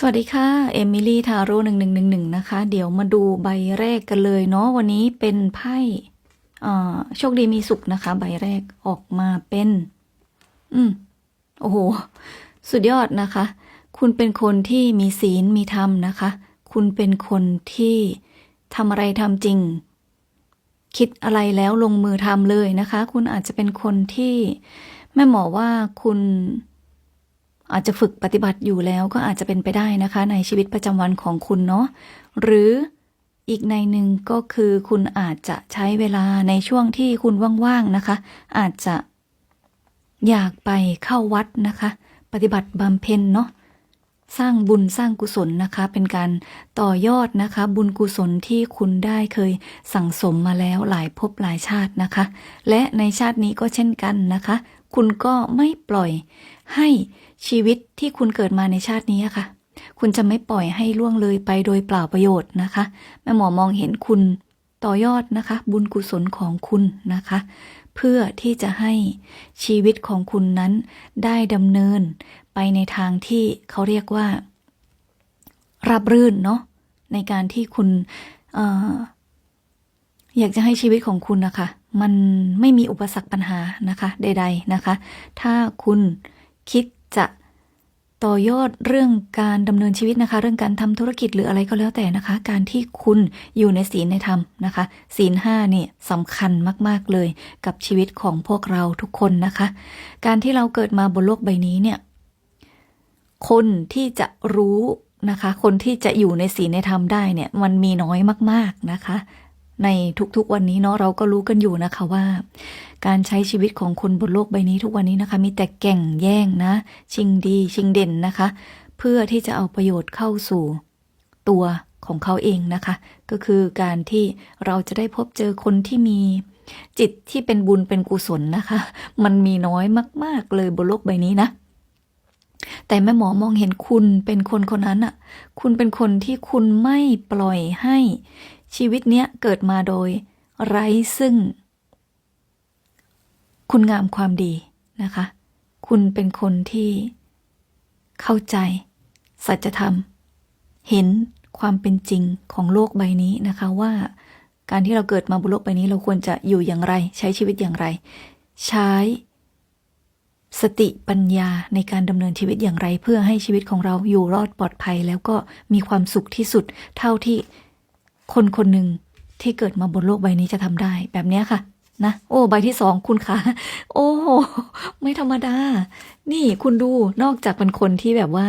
สวัสดีค่ะ เอมิลี่ทาโร่หนึ่งหนึ่งหนึ่งหนึ่งนะคะ เดี๋ยวมาดูใบแรกกันเลยเนาะ วันนี้เป็นไพ่โชคดีมีสุขนะคะ ใบแรกออกมาเป็น อืม โอ้โห สุดยอดนะคะ คุณเป็นคนที่มีศีลมีธรรมนะคะ คุณเป็นคนที่ทำอะไรทำจริง คิดอะไรแล้วลงมือทำเลยนะคะ คุณอาจจะเป็นคนที่แม่หมอว่าคุณ อาจจะฝึกปฏิบัติอยู่แล้วก็อาจจะเป็นไปได้นะคะ ในชีวิตประจำวันของคุณเนาะหรืออีกในหนึ่งก็คือคุณอาจจะใช้เวลาในช่วงที่คุณว่างๆนะคะ อาจจะอยากไปเข้าวัดนะคะ ปฏิบัติบำเพ็ญเนาะสร้างบุญสร้างกุศลนะคะ เป็นการต่อยอดนะคะ บุญกุศลที่คุณได้เคยสั่งสมมาแล้วหลายภพหลายชาตินะคะ และในชาตินี้ก็เช่นกันนะคะ คุณก็ไม่ปล่อย ให้ชีวิตที่คุณเกิดมาในชาตินี้ค่ะ คุณจะไม่ปล่อยให้ล่วงเลยไปโดยเปล่าประโยชน์นะคะแม่หมอมองเห็นคุณต่อยอดนะคะ บุญกุศลของคุณนะคะ เพื่อที่จะให้ชีวิตของคุณนั้นได้ดำเนินไปในทางที่เขาเรียกว่าราบรื่นเนาะในการที่คุณอออยากจะให้ชีวิตของคุณนะคะ มันไม่มีอุปสรรคปัญหานะคะ ใด ๆนะคะ ถ้าคุณ คิดจะต่อยอดเรื่องการดำเนินชีวิตนะคะ เรื่องการทำธุรกิจหรืออะไรก็แล้วแต่นะคะ การที่คุณอยู่ในศีลในธรรมนะคะ ศีลห้าเนี่ยสำคัญมากๆเลยกับชีวิตของพวกเราทุกคนนะคะ การที่เราเกิดมาบนโลกใบนี้เนี่ยคนที่จะรู้นะคะ คนที่จะอยู่ในศีลในธรรมได้เนี่ยมันมีน้อยมาก ๆนะคะ ในทุกๆวันนี้เนาะเราก็รู้กันอยู่นะคะว่า การใช้ชีวิตของคนบนโลกใบนี้ทุกวันนี้นะคะ มีแต่แก่งแย่งนะ ชิงดีชิงเด่นนะคะ เพื่อที่จะเอาประโยชน์เข้าสู่ตัวของเขาเองนะคะ ก็คือการที่เราจะได้พบเจอคนที่มีจิตที่เป็นบุญเป็นกุศลนะคะ มันมีน้อยมาก ๆ เลยบนโลกใบนี้นะ แต่แม่หมอมองเห็นคุณเป็นคนคนนั้นอะคุณเป็นคนที่คุณไม่ปล่อยให้ ชีวิตเนี้ยเกิดมาโดย ไร้ซึ่ง คุณงามความดีนะคะ คุณเป็นคนที่เข้าใจ สัจธรรม เห็นความเป็นจริงของโลกใบนี้นะคะว่าการที่เราเกิดมาบนโลกใบนี้เราควรจะอยู่อย่างไร ใช้ชีวิตอย่างไร ใช้ สติปัญญาในการดำเนินชีวิตอย่างไร เพื่อให้ชีวิตของเราอยู่รอดปลอดภัย แล้วก็มีความสุขที่สุดเท่าที่ คนคนหนึ่งที่เกิดมาบนโลกใบนี้จะทำได้แบบนี้ค่ะนะโอ้ใบที่สองคุณคะโอ้ไม่ธรรมดา นี่คุณดูนอกจากเป็นคนที่แบบว่า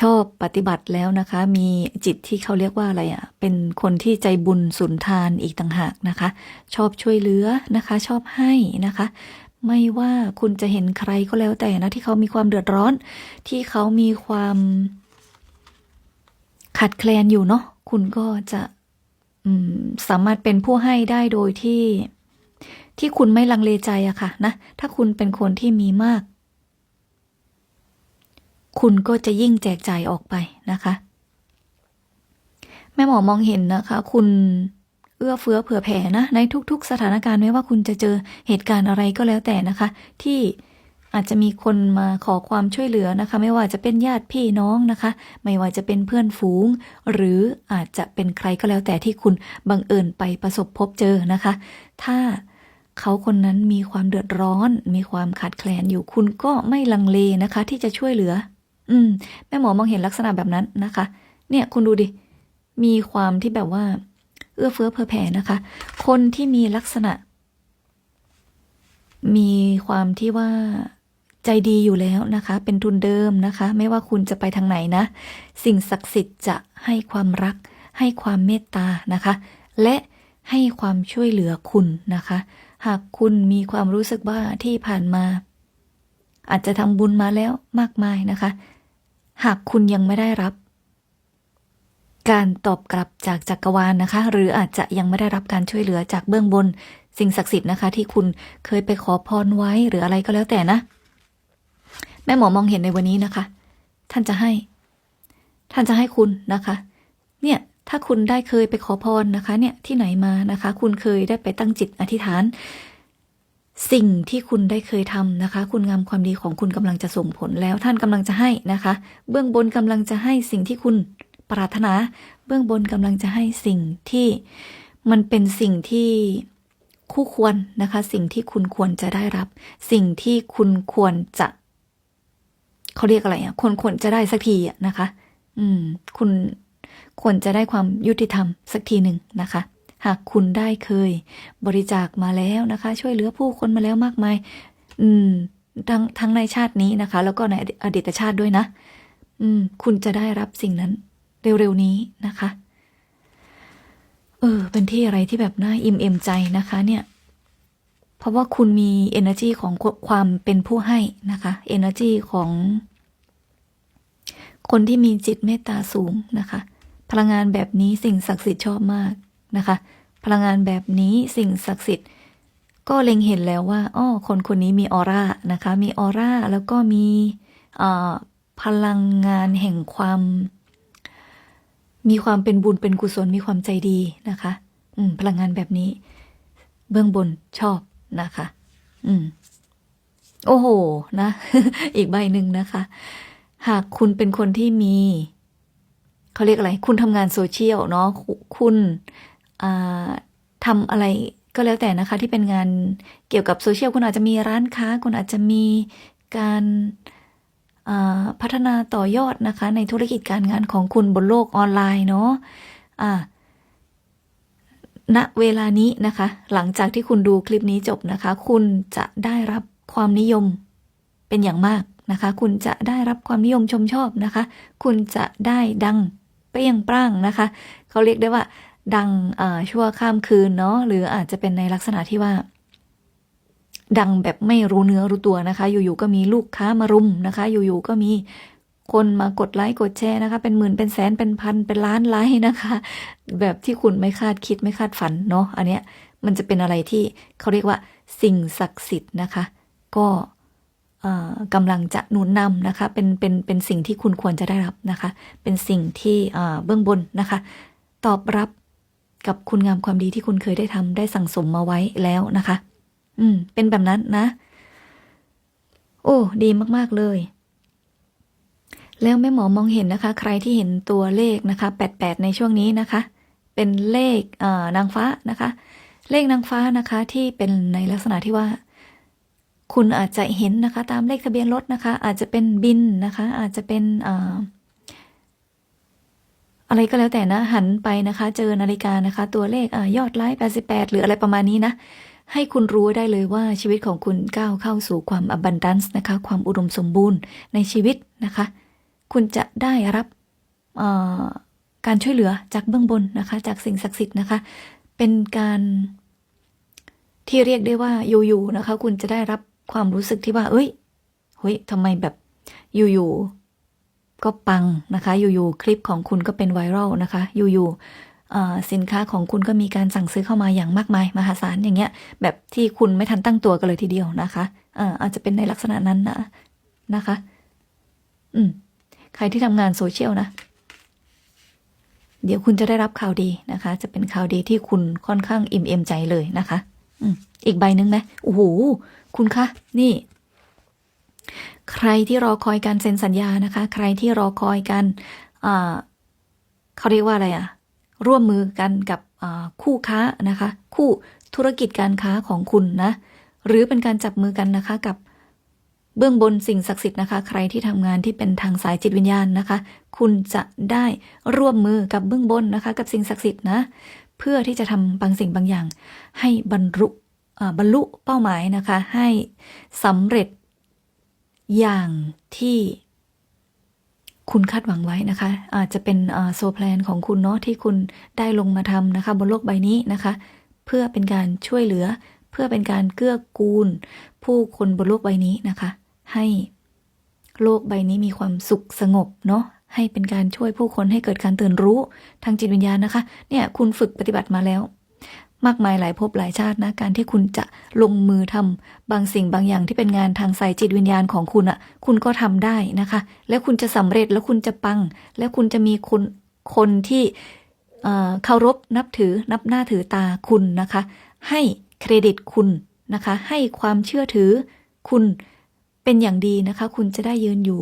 ชอบปฏิบัติแล้วนะคะ มีจิตที่เขาเรียกว่าอะไรอะ่ะ เป็นคนที่ใจบุญสุนทานอีกต่างหากนะคะ ชอบช่วยเหลือนะคะ ชอบให้นะคะ ไม่ว่าคุณจะเห็นใครก็แล้วแต่นะที่เขามีความเดือดร้อน ที่เขามีความ ขาดแคลนอยู่เนาะคุณก็จะสามารถเป็นผู้ให้ได้โดยที่ ที่คุณไม่ลังเลใจอะค่ะนะ ถ้าคุณเป็นคนที่มีมาก คุณก็จะยิ่งแจกจ่ายออกไปนะคะ แม่หมอมองเห็นนะคะ คุณเอื้อเฟื้อเผื่อแผ่นะ ในทุก ๆ สถานการณ์ไม่ว่าคุณจะเจอเหตุการณ์อะไรก็แล้วแต่นะคะ ที่ อาจจะมีคนมาขอความช่วยเหลือนะคะ ไม่ว่าจะเป็นญาติพี่น้องนะคะ ไม่ว่าจะเป็นเพื่อนฝูง หรืออาจจะเป็นใครก็แล้วแต่ที่คุณบังเอิญไปประสบพบเจอนะคะ ถ้าเขาคนนั้นมีความเดือดร้อน มีความขาดแคลนอยู่คุณก็ไม่ลังเลนะคะ ที่จะช่วยเหลือ อืม แม่หมอมองเห็นลักษณะแบบนั้นนะคะ เนี่ยคุณดูดิ มีความที่แบบว่า เอื้อเฟื้อเผื่อแผ่นะคะ คนที่มีลักษณะ มีความที่ว่า ใจดีอยู่แล้วนะคะ เป็นทุนเดิมนะคะ ไม่ว่าคุณจะไปทางไหนนะ สิ่งศักดิ์สิทธิ์จะให้ความรัก ให้ความเมตตานะคะ และให้ความช่วยเหลือคุณนะคะ หากคุณมีความรู้สึกว่าที่ผ่านมา อาจจะทำบุญมาแล้วมากมายนะคะ หากคุณยังไม่ได้รับ การตอบกลับจากจักรวาลนะคะ หรืออาจจะยังไม่ได้รับการช่วยเหลือจากเบื้องบน สิ่งศักดิ์สิทธิ์นะคะ ที่คุณเคยไปขอพรไว้หรืออะไรก็แล้วแต่นะ แม่หมอมองเห็นในวันนี้นะคะ ท่านจะให้ ท่านจะให้คุณนะคะ เนี่ยถ้าคุณได้เคยไปขอพรนะคะ เนี่ยที่ไหนมานะคะ คุณเคยได้ไปตั้งจิตอธิษฐาน สิ่งที่คุณได้เคยทำนะคะ คุณงามความดีของคุณกำลังจะส่งผลแล้ว ท่านกำลังจะให้นะคะ เบื้องบนกำลังจะให้สิ่งที่คุณปรารถนา เบื้องบนกำลังจะให้สิ่งที่มันเป็นสิ่งที่คู่ควรนะคะ สิ่งที่คุณควรจะได้รับ สิ่งที่คุณควรจะ เขาเรียกอะไรอะควรควรจะได้สักทีอะนะคะ อืม คุณควรจะได้ความยุติธรรมสักทีหนึ่งนะคะ หากคุณได้เคย บริจาคมาแล้วนะคะ ช่วยเหลือผู้คนมาแล้วมากมาย อืม ทั้งทั้งในชาตินี้นะคะ แล้วก็ในอดีตชาติด้วยนะ อืม คุณจะได้รับสิ่งนั้น เร็วๆนี้นะคะ เออ เป็นที่อะไรที่แบบน่าอิ่มเอมใจนะคะ เนี่ย เพราะว่าคุณมี energy ของความเป็นผู้ให้นะคะ energy ของคนที่มีจิตเมตตาสูงนะคะ พลังงานแบบนี้สิ่งศักดิ์สิทธิ์ชอบมากนะคะ พลังงานแบบนี้สิ่งศักดิ์สิทธิ์ก็เล็งเห็นแล้วว่าอ้อคนคนนี้มีออร่านะคะ มีออร่าแล้วก็มีพลังงานแห่งความ มีความเป็นบุญเป็นกุศลมีความใจดีนะคะ อืมพลังงานแบบนี้ เบื้องบนชอบ นะคะ อืม โอ้โห นะ อีกใบหนึ่งนะคะ หากคุณเป็นคนที่มีเขาเรียกอะไร คุณทำงานโซเชียลเนาะ คุณทำอะไรก็แล้วแต่นะคะ ที่เป็นงานเกี่ยวกับโซเชียล คุณอาจจะมีร้านค้า คุณอาจจะมีการาพัฒนาต่อยอดนะคะ ในธุรกิจการงานของคุณบนโลกออนไลน์เนาะอ่า ณเวลานี้นะคะ หลังจากที่คุณดูคลิปนี้จบนะคะ คุณจะได้รับความนิยมเป็นอย่างมากนะคะ คุณจะได้รับความนิยมชมชอบนะคะ คุณจะได้ดังเปรี้ยงปร้างนะคะเขาเรียกได้ว่า ดังชั่วข้ามคืนเนาะหรืออาจจะเป็นในลักษณะที่ว่า ดังแบบไม่รู้เนื้อรู้ตัวนะคะ อยู่ๆก็มีลูกค้ามารุมนะคะ อยู่ๆก็มี คนมากดไลค์กดแชร์นะคะ เป็นหมื่นเป็นแสนเป็นพันเป็นล้านไลค์นะคะ แบบที่คุณไม่คาดคิดไม่คาดฝันเนาะอันเนี้ยมันจะเป็นอะไรที่เขาเรียกว่าสิ่งศักดิ์สิทธิ์นะคะ ก็กำลังจะหนุนนำนะคะ เป็นเป็นเป็นสิ่งที่คุณควรจะได้รับนะคะ เป็นสิ่งที่เบื้องบนนะคะ ตอบรับกับคุณงามความดีที่คุณเคยได้ทำได้สั่งสมมาไว้แล้วนะคะ อืม เป็นแบบนั้นนะ โอ้ ดีมาก ๆ เลย แล้วแม่หมอมองเห็นนะคะ ใครที่เห็นตัวเลขนะคะแปดแปดในช่วงนี้นะคะ เป็นเลขนางฟ้านะคะ เลขนางฟ้านะคะที่เป็นในลักษณะที่ว่า คุณอาจจะเห็นนะคะ ตามเลขทะเบียนรถนะคะ อาจจะเป็นบินนะคะ อาจจะเป็นอะไรก็แล้วแต่นะ หันไปนะคะ เจอนาฬิกานะคะ ตัวเลขอยอดไลค์88 หรืออะไรประมาณนี้นะให้คุณรู้ได้เลยว่าชีวิตของคุณก้าวเข้าสู่ความ abundance นะคะ ความอุดมสมบูรณ์ในชีวิตนะคะ คุณจะได้รับการช่วยเหลือจากเบื้องบนนะคะ จากสิ่งศักดิ์สิทธิ์นะคะ เป็นการที่เรียกได้ว่าอยู่ๆนะคะ คุณจะได้รับความรู้สึกที่ว่า เอ้ยเฮ้ยทำไมแบบอยู่ๆก็ปังนะคะ อยู่ๆคลิปของคุณก็เป็นไวรัลนะคะ อยู่ๆสินค้าของคุณก็มีการสั่งซื้อเข้ามาอย่างมากมาย มหาศาลอย่างเงี้ย แบบที่คุณไม่ทันตั้งตัวกันเลยทีเดียวนะคะอาจจะเป็นในลักษณะนั้นนะนะคะ อืม ใครที่ทำงานโซเชียลนะ เดี๋ยวคุณจะได้รับข่าวดีนะคะ จะเป็นข่าวดีที่คุณค่อนข้างอิ่มเอมใจเลยนะคะอืมอีกใบหนึ่งไหมโอ้โห คุณคะ นี่ ใครที่รอคอยการเซ็นสัญญานะคะ ใครที่รอคอยการอ่าเขาเรียกว่าอะไรอะร่วมมือกันกับคู่ค้านะคะ คู่ธุรกิจการค้าของคุณนะ หรือเป็นการจับมือกันนะคะ กับ เบื้องบนสิ่งศักดิ์สิทธิ์นะคะ ใครที่ทำงานที่เป็นทางสายจิตวิญญาณนะคะ คุณจะได้ร่วมมือกับเบื้องบนนะคะ กับสิ่งศักดิ์สิทธิ์นะเพื่อที่จะทำบางสิ่งบางอย่าง ให้บรรลุบรรลุเป้าหมายนะคะ ให้สำเร็จอย่างที่คุณคาดหวังไว้นะคะ อาจจะเป็นโซแพลนของคุณเนาะที่คุณได้ลงมาทำนะคะ บนโลกใบนี้นะคะ เพื่อเป็นการช่วยเหลือ เพื่อเป็นการเกื้อกูล ผู้คนบนโลกใบนี้นะคะ ให้โลกใบนี้มีความสุขสงบเนาะให้เป็นการช่วยผู้คนให้เกิดการตื่นรู้ทางจิตวิญญาณนะคะ เนี่ยคุณฝึกปฏิบัติมาแล้ว มากมายหลายภพหลายชาตินะ การที่คุณจะลงมือทำบางสิ่งบางอย่างที่เป็นงานทางสายจิตวิญญาณของคุณอะ่ะ คุณก็ทำได้นะคะ และคุณจะสำเร็จแล้วคุณจะปัง และคุณจะมีคนคนที่เคารพนับถือนับหน้าถือตาคุณนะคะ ให้เครดิตคุณนะคะ ให้ความเชื่อถือคุณ เป็นอย่างดีนะคะ คุณจะได้ยืนอยู่